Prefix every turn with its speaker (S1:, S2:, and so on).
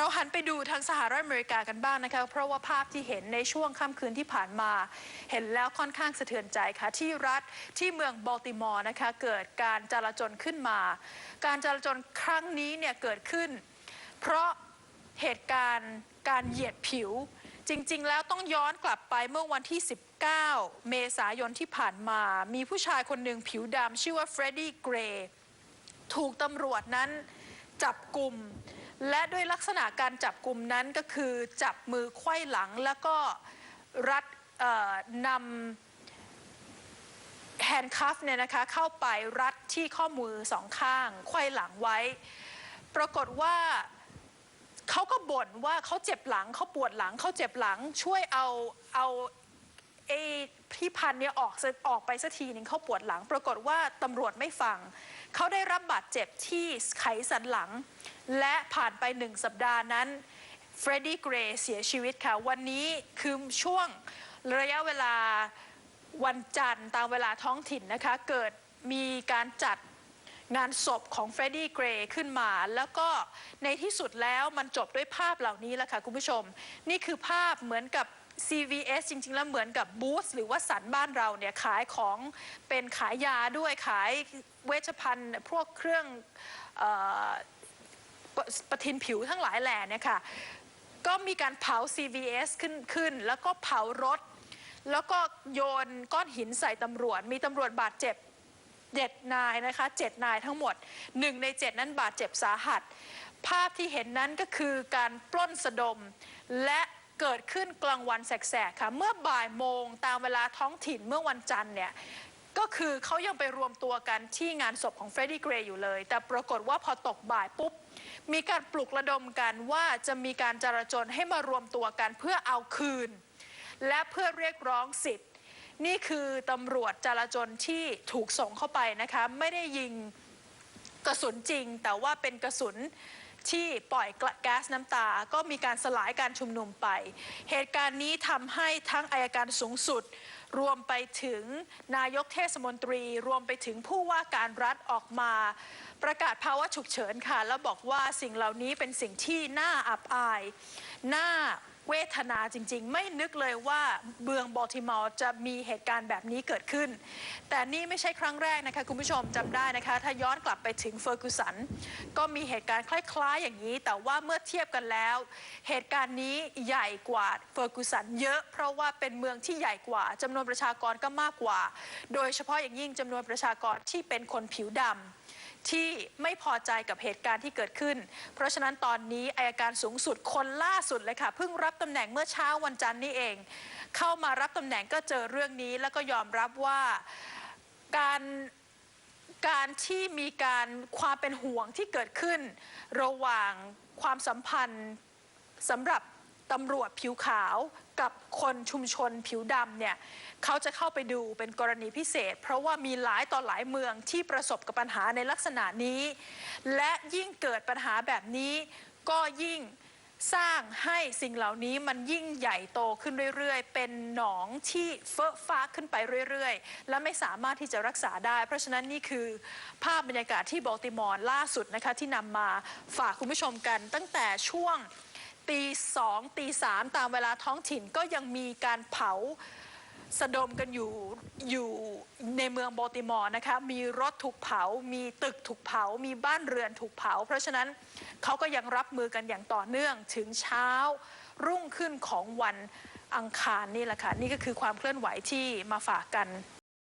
S1: เราหันไปดูทางสหรัฐอเมริกากันบ้างนะคะ เพราะว่าภาพที่เห็นในช่วงค่ำคืนที่ผ่านมา เห็นแล้วค่อนข้างสะเทือนใจค่ะ ที่รัฐที่เมืองบัลติมอร์นะคะ เกิดการจลาจลขึ้นมา การจลาจลครั้งนี้เนี่ยเกิดขึ้น เพราะเหตุการณ์การเหยียดผิว จริง ๆ แล้วต้องย้อนกลับไปเมื่อวันที่ 19 เมษายนที่ผ่านมา มีผู้ชายคนหนึ่งผิวดำชื่อว่าเฟรดดี้เกรย์ถูกตำรวจนั้นจับกลุ่ม และด้วยลักษณะการจับกลุ่มนั้นก็คือจับมือไขว้หลังแล้วก็รัดนำแฮนด์คัฟเนี่ยนะคะเข้าไปรัดที่ข้อมือสองข้างไขว้หลังไว้ ปรากฏว่าเขาก็บ่นว่าเขาเจ็บหลังเขาปวดหลังเขาเจ็บหลังช่วยเอาเอาไอ้พี่พันธ์เนี่ยออกออกไปสักทีหนึ่งเขาปวดหลัง ปรากฏว่าตำรวจไม่ฟัง เขาได้รับบาดเจ็บที่ไขสันหลัง และผ่านไปหนึ่งสัปดาห์นั้นเฟรดดี้เกรย์เสียชีวิตค่ะ วันนี้คือช่วงระยะเวลาวันจันทร์ตามเวลาท้องถิ่นนะคะ เกิดมีการจัดงานศพของเฟรดดี้เกรย์ขึ้นมา แล้วก็ในที่สุดแล้วมันจบด้วยภาพเหล่านี้แหละค่ะคุณผู้ชม นี่คือภาพเหมือนกับ CVS จริง ๆ แล้วเหมือนกับบูธหรือว่าสันบ้านเราเนี่ยขายของเป็นขายยาด้วยขายเวชภัณฑ์พวกเครื่องอปะประทินผิวทั้งหลายแหล่เนี่ยค่ะก็มีการเผา CVS ขึ้นขึ้น แล้วก็เผารถ แล้วก็โยนก้อนหินใส่ตำรวจ มีตำรวจบาดเจ็บเจ็ดนายนะคะเจ็ดนายทั้งหมดหนึ่งในเจ็ดนั้นบาดเจ็บสาหัส ภาพที่เห็นนั้นก็คือการปล้นสะดมและ เกิดขึ้นกลางวันแสกๆค่ะเมื่อบ่ายโมงตามเวลาท้องถิ่นเมื่อวันจันทร์เนี่ยก็คือเขายังไปรวมตัวกันที่งานศพของเฟรดดี้เกรย์อยู่เลย แต่ปรากฏว่าพอตกบ่ายปุ๊บ มีการปลุกระดมกันว่าจะมีการจราจรให้มารวมตัวกันเพื่อเอาคืน และเพื่อเรียกร้องสิทธิ์ นี่คือตำรวจจราจรที่ถูกส่งเข้าไปนะคะ ไม่ได้ยิงกระสุนจริง แต่ว่าเป็นกระสุน ที่ปล่อยแก๊สน้ำตา ก็มีการสลายการชุมนุมไป เหตุการณ์นี้ทำให้ทั้งอายการสูงสุด รวมไปถึงนายกเทศมนตรี รวมไปถึงผู้ว่าการรัฐออกมา ประกาศภาวะฉุกเฉินค่ะ แล้วบอกว่าสิ่งเหล่านี้เป็นสิ่งที่น่าอับอาย น่า เวทนาจริง ๆ ไม่นึกเลยว่าเมืองบอลติมอร์จะมีเหตุการณ์แบบนี้เกิดขึ้น แต่นี่ไม่ใช่ครั้งแรกนะคะ คุณผู้ชมจำได้นะคะ ถ้าย้อนกลับไปถึงเฟอร์กูสัน ก็มีเหตุการณ์คล้าย ๆ อย่างนี้ แต่ว่าเมื่อเทียบกันแล้ว เหตุการณ์นี้ใหญ่กว่าเฟอร์กูสันเยอะ เพราะว่าเป็นเมืองที่ใหญ่กว่าจำนวนประชากรก็มากกว่า โดยเฉพาะอย่างยิ่งจำนวนประชากรที่เป็นคนผิวดำที่ไม่พอใจกับเหตุการณ์ที่เกิดขึ้น เพราะฉะนั้นตอนนี้อายการสูงสุดคนล่าสุดเลยค่ะเพิ่งรับตำแหน่งเมื่อเช้าวันจันทร์นี้เอง เข้ามารับตำแหน่งก็เจอเรื่องนี้ แล้วก็ยอมรับว่าการการที่มีการความเป็นห่วงที่เกิดขึ้น ระหว่างความสัมพันธ์สำหรับ ตำรวจผิวขาวกับคนชุมชนผิวดำเนี่ยเขาจะเข้าไปดูเป็นกรณีพิเศษ เพราะว่ามีหลายต่อหลายเมืองที่ประสบกับปัญหาในลักษณะนี้ และยิ่งเกิดปัญหาแบบนี้ ก็ยิ่งสร้างให้สิ่งเหล่านี้มันยิ่งใหญ่โตขึ้นเรื่อยๆ เป็นหนองที่เฟ้อฟ้าขึ้นไปเรื่อยๆ และไม่สามารถที่จะรักษาได้ เพราะฉะนั้นนี่คือภาพบรรยากาศที่บอลติมอร์ล่าสุดนะคะที่นำมาฝากคุณผู้ชมกันตั้งแต่ช่วง ตีสองตีสามตามเวลาท้องถิ่นก็ยังมีการเผาสะดมกันอยู่อยู่ในเมืองโบติมอร์นะคะ มีรถถูกเผา มีตึกถูกเผา มีบ้านเรือนถูกเผา เพราะฉะนั้นเขาก็ยังรับมือกันอย่างต่อเนื่องถึงเช้ารุ่งขึ้นของวันอังคารนี่แหละค่ะ นี่ก็คือความเคลื่อนไหวที่มาฝากกัน